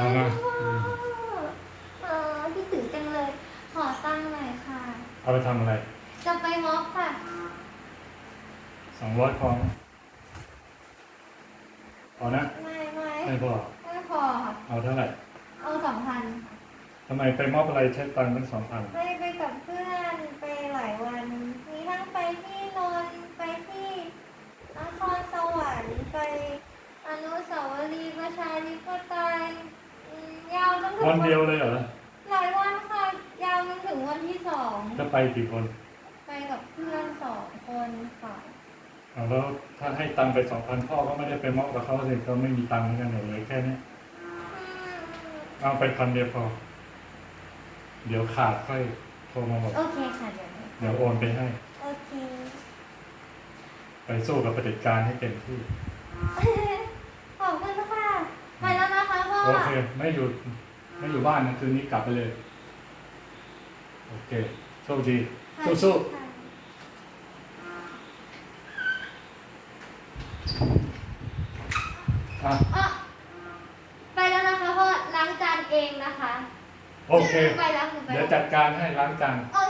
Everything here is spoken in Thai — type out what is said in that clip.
มาพ่อเออคิดถึงจังเลย ขอตังค์หน่อยค่ะ เอาไปทำอะไรจะไปม็อบค่ะ สองร้อยพอไหมพอนะไม่ไม่ไม่พอไม่พอค่ะเอาเท่าไหร่เอาสองพันทำไมไปมอบอะไรใช้ตังค์ตั้งสองพันไปไปกับเพื่อนไปหลายวัน มีทั้งไปที่นนท์ไปที่นครสวรรค์ไปอนุสาวรีย์ประชาธิปไตยอืมยา วจนถึงวันเดียวเลยเหรอหลายวันค่ะ ยาวจนถึงวันที่สองจะไปกี่คน ไปกับเพื่อนสองคนค่ะเอาแล้วถ้าให้ตังค์ไปสองพันพ่อก็ไม่ได้ไปมอบกับเขาสิเขาไม่มีตังค์เหมือนกันเหรอเลยแค่นี้อืมเอาไปพันเดียวพอ เดี๋ยวขาดค่อยโทรมาบอก โอเคค่ะเดี๋ยว เดี๋ยวโอนไปให้ โอเค ไปสู้กับปฏิการให้เต็มที่ ขอบคุณค่ะ ไปแล้วนะคะพ่อ โอเค ไม่อยู่ ไม่อยู่บ้านนะคืนนี้กลับไปเลย โอเคโชคดีสู้ๆค่ะอะอะไปแล้วนะคะพ่อล้างจานเองนะคะโอเค ไปแล้วหนูไปเดี๋ยวแล้วจัดการให้ล้างจาน โอเค